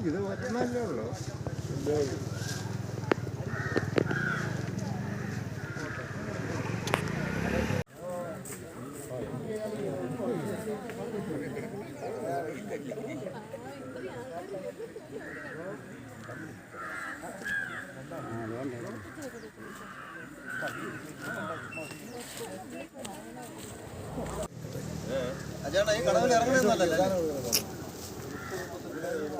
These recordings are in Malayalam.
ഇത് മറ്റന്നല്ലേ ഉള്ളൂ അജാണ് ഈ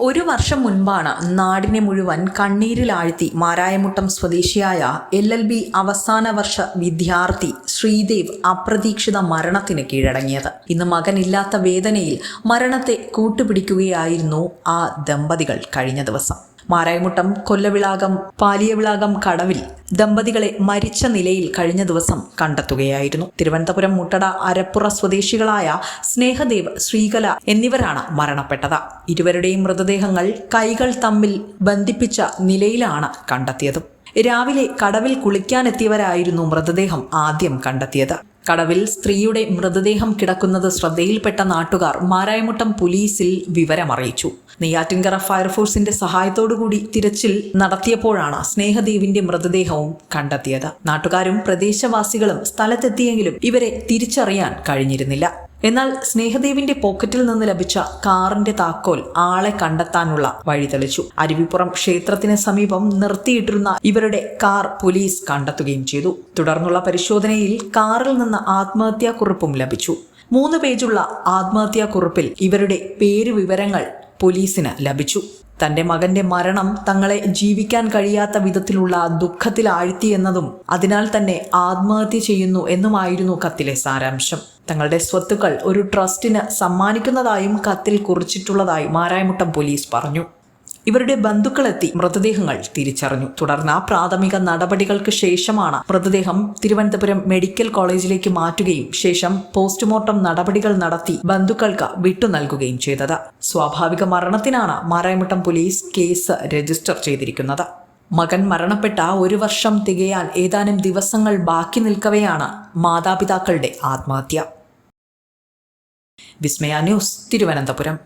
ഒരു വർഷം മുൻപാണ് നാടിനെ മുഴുവൻ കണ്ണീരിലാഴ്ത്തി മാരായമുട്ടം സ്വദേശിയായ എൽ എൽ ബി അവസാന വർഷ വിദ്യാർത്ഥി ശ്രീദേവ് അപ്രതീക്ഷിത മരണത്തിന് കീഴടങ്ങിയത്. ഇന്ന് മകനില്ലാത്ത വേദനയിൽ മരണത്തെ കൂട്ടുപിടിക്കുകയായിരുന്നു ആ ദമ്പതികൾ കഴിഞ്ഞ ദിവസം. മാരായമുട്ടം കൊല്ലവിളാകം പാലിയവിളാകം കടവിൽ ദമ്പതികളെ മരിച്ച നിലയിൽ കഴിഞ്ഞ ദിവസം കണ്ടെത്തുകയായിരുന്നു. തിരുവനന്തപുരം മുട്ടട അരപ്പുറ സ്വദേശികളായ സ്നേഹദേവ് ശ്രീകല എന്നിവരാണ് മരണപ്പെട്ടത്. ഇരുവരുടെയും മൃതദേഹങ്ങൾ കൈകൾ തമ്മിൽ ബന്ധിപ്പിച്ച നിലയിലാണ് കണ്ടെത്തിയത്. രാവിലെ കടവിൽ കുളിക്കാനെത്തിയവരായിരുന്നു മൃതദേഹം ആദ്യം കണ്ടെത്തിയത്. കടവിൽ സ്ത്രീയുടെ മൃതദേഹം കിടക്കുന്നത് ശ്രദ്ധയിൽപ്പെട്ട നാട്ടുകാർ മാരായമുട്ടം പോലീസിൽ വിവരമറിയിച്ചു. നെയ്യാറ്റിൻകര ഫയർഫോഴ്സിന്റെ സഹായത്തോടുകൂടി തിരച്ചിൽ നടത്തിയപ്പോഴാണ് സ്നേഹദേവിന്റെ മൃതദേഹവും കണ്ടെത്തിയത്. നാട്ടുകാരും പ്രദേശവാസികളും സ്ഥലത്തെത്തിയെങ്കിലും ഇവരെ തിരിച്ചറിയാൻ കഴിഞ്ഞിരുന്നില്ല. എന്നാൽ സ്നേഹദേവിന്റെ പോക്കറ്റിൽ നിന്ന് ലഭിച്ച കാറിന്റെ താക്കോൽ ആളെ കണ്ടെത്താനുള്ള വഴി തെളിച്ചു. അരുവിപ്പുറം ക്ഷേത്രത്തിന് സമീപം നിർത്തിയിട്ടിരുന്ന ഇവരുടെ കാർ പോലീസ് കണ്ടെത്തുകയും ചെയ്തു. തുടർന്നുള്ള പരിശോധനയിൽ കാറിൽ നിന്ന് ആത്മഹത്യാക്കുറിപ്പും ലഭിച്ചു. മൂന്ന് പേജുള്ള ആത്മഹത്യാക്കുറിപ്പിൽ ഇവരുടെ പേര് വിവരങ്ങൾ പോലീസിന് ലഭിച്ചു. തന്റെ മകന്റെ മരണം തങ്ങളെ ജീവിക്കാൻ കഴിയാത്ത വിധത്തിലുള്ള ദുഃഖത്തിലാഴ്ത്തിയെന്നതും അതിനാൽ തന്നെ ആത്മഹത്യ ചെയ്യുന്നു എന്നുമായിരുന്നു കത്തിലെ സാരാംശം. തങ്ങളുടെ സ്വത്തുക്കൾ ഒരു ട്രസ്റ്റിന് സമ്മാനിക്കുന്നതായും കത്തിൽ കുറിച്ചിട്ടുള്ളതായും മാരായമുട്ടം പോലീസ് പറഞ്ഞു. ഇവരുടെ ബന്ധുക്കളെത്തി മൃതദേഹങ്ങൾ തിരിച്ചറിഞ്ഞു. തുടർന്ന് പ്രാഥമിക നടപടികൾക്ക് ശേഷമാണ് മൃതദേഹം തിരുവനന്തപുരം മെഡിക്കൽ കോളേജിലേക്ക് മാറ്റുകയും ശേഷം പോസ്റ്റ്മോർട്ടം നടപടികൾ നടത്തി ബന്ധുക്കൾക്ക് വിട്ടു നൽകുകയും ചെയ്തത്. സ്വാഭാവിക മരണത്തിനാണ് മാരായമുട്ടം പോലീസ് കേസ് രജിസ്റ്റർ ചെയ്തിരിക്കുന്നത്. മകൻ മരണപ്പെട്ട ഒരു വർഷം തികയാൻ ഏതാനും ദിവസങ്ങൾ ബാക്കി നിൽക്കവെയാണ് മാതാപിതാക്കളുടെ ആത്മഹത്യ. വിസ്മയ ന്യൂസ് തിരുവനന്തപുരം